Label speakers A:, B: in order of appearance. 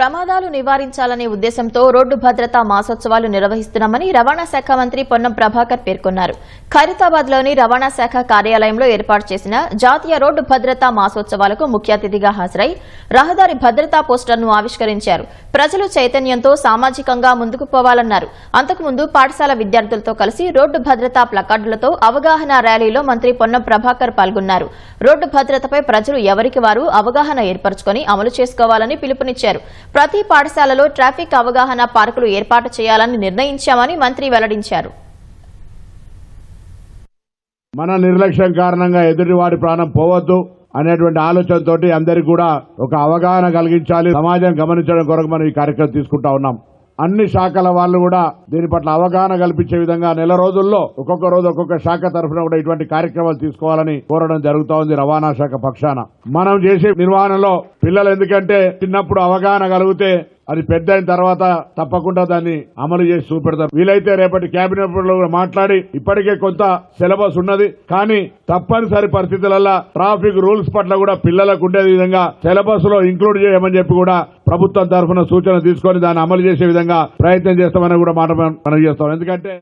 A: ప్రమాదాలు నివారించాలనే ఉద్దేశంతో రోడ్డు భద్రతా మాసోత్సవాలు నిర్వహిస్తున్నామని రవాణా శాఖ మంత్రి పొన్నం ప్రభాకర్ పేర్కొన్నారు. ఖైరతాబాద్లోని రవాణా శాఖ కార్యాలయంలో ఏర్పాటు చేసిన జాతీయ రోడ్డు భద్రతా మాసోత్సవాలకు ముఖ్య అతిథిగా హాజరై రహదారి భద్రతా పోస్టర్ను ఆవిష్కరించారు. ప్రజలు చైతన్యంతో సామాజికంగా ముందుకు పోవాలన్నారు. అంతకుముందు పాఠశాల విద్యార్థులతో కలిసి రోడ్డు భద్రతా ప్లకార్డులతో అవగాహన ర్యాలీలో మంత్రి పొన్నం ప్రభాకర్ పాల్గొన్నారు. రోడ్డు భద్రతపై ప్రజలు ఎవరికి వారు అవగాహన ఏర్పరచుకొని అమలు చేసుకోవాలని పిలుపునిచ్చారు. ప్రతి పాఠశాలలో ట్రాఫిక్ అవగాహన పార్కులు ఏర్పాటు చేయాలని నిర్ణయించామని మంత్రి వెల్లడించారు.
B: మన నిర్లక్ష్యం కారణంగా ఎదుటివాడి ప్రాణం పోవద్దు అనేటువంటి ఆలోచనతోటి అందరికి కూడా ఒక అవగాహన కలిగించాలి. సమాజం గమనించడం కొరకు మనం ఈ కార్యక్రమం తీసుకుంటా ఉన్నాం. అన్ని శాఖల వాళ్ళు కూడా దీని పట్ల అవగాహన కల్పించే విధంగా నెల రోజుల్లో ఒక్కొక్క రోజు ఒక్కొక్క శాఖ తరఫున కూడా ఇటువంటి కార్యక్రమాలు తీసుకోవాలని కోరడం జరుగుతా ఉంది రవాణా శాఖ పక్షాన. మనం చేసే నిర్వహణలో పిల్లలు ఎందుకంటే చిన్నప్పుడు అవగాహన కలిగితే అది పెద్ద అయిన తర్వాత తప్పకుండా దాన్ని అమలు చేసి చూపెడతారు వీలైతే రేపటి కేబినెట్లో మాట్లాడి ఇప్పటికే కొంత సిలబస్ ఉన్నది. కానీ తప్పనిసరి పరిస్థితులలో ట్రాఫిక్ రూల్స్ పట్ల కూడా పిల్లలకు ఉండే విధంగా సిలబస్లో ఇంక్లూడ్ చేయమని చెప్పి కూడా ప్రభుత్వం తరఫున సూచన తీసుకొని దాన్ని అమలు చేసే విధంగా ప్రయత్నం చేస్తామని కూడా మాట మనం చేస్తాం. ఎందుకంటే